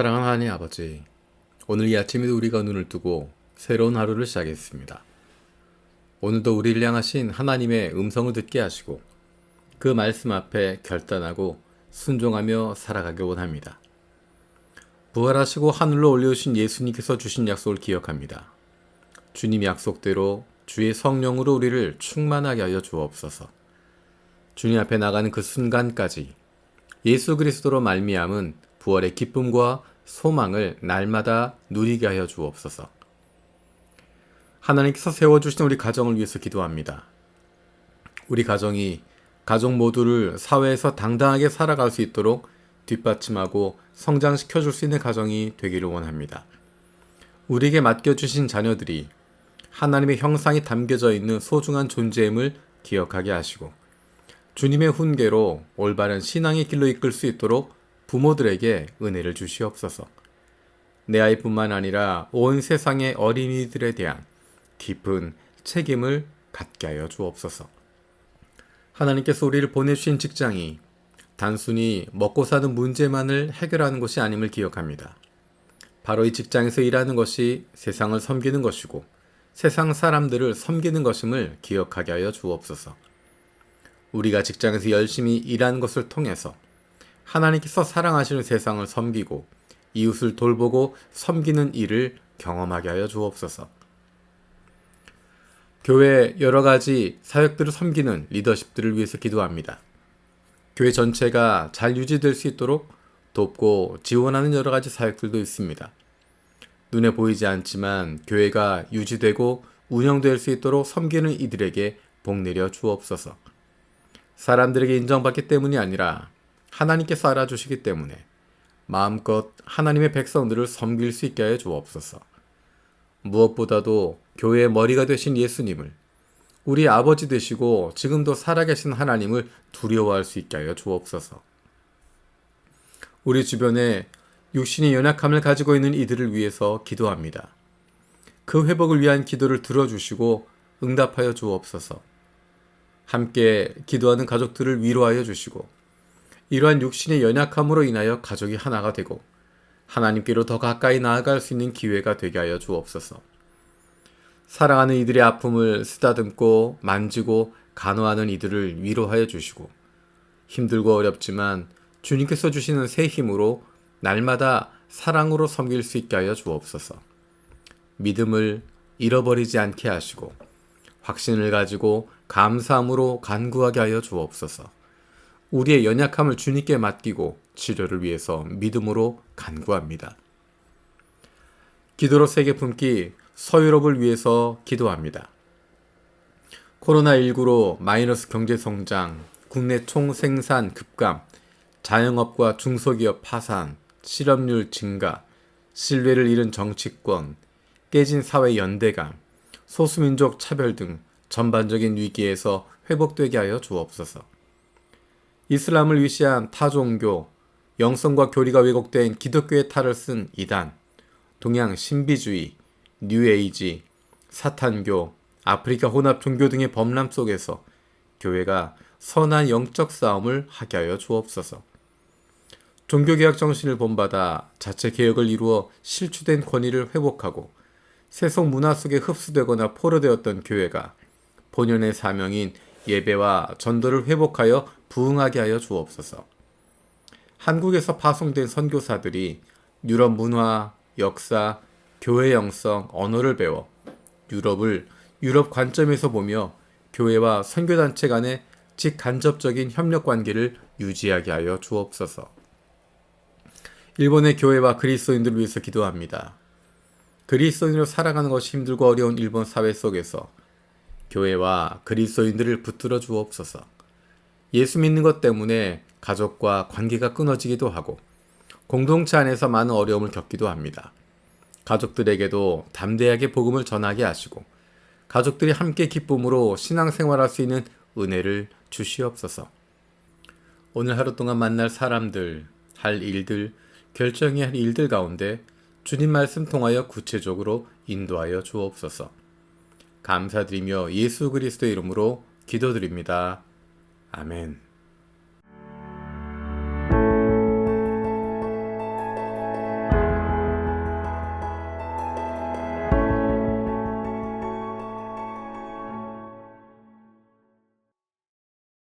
사랑하는 하나님 아버지, 오늘 이 아침에도 우리가 눈을 뜨고 새로운 하루를 시작했습니다. 오늘도 우리를 향하신 하나님의 음성을 듣게 하시고 그 말씀 앞에 결단하고 순종하며 살아가길 원합니다. 부활하시고 하늘로 올려오신 예수님께서 주신 약속을 기억합니다. 주님 약속대로 주의 성령으로 우리를 충만하게 하여 주옵소서. 주님 앞에 나가는 그 순간까지 예수 그리스도로 말미암은 부활의 기쁨과 소망을 날마다 누리게 하여 주옵소서. 하나님께서 세워주신 우리 가정을 위해서 기도합니다. 우리 가정이 가족 모두를 사회에서 당당하게 살아갈 수 있도록 뒷받침하고 성장시켜 줄 수 있는 가정이 되기를 원합니다. 우리에게 맡겨주신 자녀들이 하나님의 형상이 담겨져 있는 소중한 존재임을 기억하게 하시고 주님의 훈계로 올바른 신앙의 길로 이끌 수 있도록 부모들에게 은혜를 주시옵소서. 내 아이뿐만 아니라 온 세상의 어린이들에 대한 깊은 책임을 갖게 하여 주옵소서. 하나님께서 우리를 보내주신 직장이 단순히 먹고 사는 문제만을 해결하는 것이 아님을 기억합니다. 바로 이 직장에서 일하는 것이 세상을 섬기는 것이고 세상 사람들을 섬기는 것임을 기억하게 하여 주옵소서. 우리가 직장에서 열심히 일하는 것을 통해서 하나님께서 사랑하시는 세상을 섬기고 이웃을 돌보고 섬기는 일을 경험하게 하여 주옵소서. 교회 여러 가지 사역들을 섬기는 리더십들을 위해서 기도합니다. 교회 전체가 잘 유지될 수 있도록 돕고 지원하는 여러 가지 사역들도 있습니다. 눈에 보이지 않지만 교회가 유지되고 운영될 수 있도록 섬기는 이들에게 복 내려 주옵소서. 사람들에게 인정받기 때문이 아니라 하나님께서 알아주시기 때문에 마음껏 하나님의 백성들을 섬길 수 있게 하여 주옵소서. 무엇보다도 교회의 머리가 되신 예수님을 우리 아버지 되시고 지금도 살아계신 하나님을 두려워할 수 있게 하여 주옵소서. 우리 주변에 육신의 연약함을 가지고 있는 이들을 위해서 기도합니다. 그 회복을 위한 기도를 들어주시고 응답하여 주옵소서. 함께 기도하는 가족들을 위로하여 주시고 이러한 육신의 연약함으로 인하여 가족이 하나가 되고 하나님께로 더 가까이 나아갈 수 있는 기회가 되게 하여 주옵소서. 사랑하는 이들의 아픔을 쓰다듬고 만지고 간호하는 이들을 위로하여 주시고 힘들고 어렵지만 주님께서 주시는 새 힘으로 날마다 사랑으로 섬길 수 있게 하여 주옵소서. 믿음을 잃어버리지 않게 하시고 확신을 가지고 감사함으로 간구하게 하여 주옵소서. 우리의 연약함을 주님께 맡기고 치료를 위해서 믿음으로 간구합니다. 기도로 세계 품기 서유럽을 위해서 기도합니다. 코로나19로 마이너스 경제 성장, 국내 총 생산 급감, 자영업과 중소기업 파산, 실업률 증가, 신뢰를 잃은 정치권, 깨진 사회 연대감, 소수민족 차별 등 전반적인 위기에서 회복되게 하여 주옵소서. 이슬람을 위시한 타종교, 영성과 교리가 왜곡된 기독교의 탈을 쓴 이단, 동양 신비주의, 뉴에이지, 사탄교, 아프리카 혼합 종교 등의 범람 속에서 교회가 선한 영적 싸움을 하게 하여 주옵소서. 종교개혁 정신을 본받아 자체 개혁을 이루어 실추된 권위를 회복하고 세속 문화 속에 흡수되거나 포로되었던 교회가 본연의 사명인 예배와 전도를 회복하여 부흥하게 하여 주옵소서. 한국에서 파송된 선교사들이 유럽 문화, 역사, 교회 영성, 언어를 배워 유럽을 유럽 관점에서 보며 교회와 선교단체 간의 직간접적인 협력 관계를 유지하게 하여 주옵소서. 일본의 교회와 그리스도인들을 위해서 기도합니다. 그리스도인으로 살아가는 것이 힘들고 어려운 일본 사회 속에서 교회와 그리스도인들을 붙들어 주옵소서. 예수 믿는 것 때문에 가족과 관계가 끊어지기도 하고 공동체 안에서 많은 어려움을 겪기도 합니다. 가족들에게도 담대하게 복음을 전하게 하시고 가족들이 함께 기쁨으로 신앙생활할 수 있는 은혜를 주시옵소서. 오늘 하루 동안 만날 사람들, 할 일들, 결정해야 할 일들 가운데 주님 말씀 통하여 구체적으로 인도하여 주옵소서. 감사드리며 예수 그리스도의 이름으로 기도드립니다. 아멘.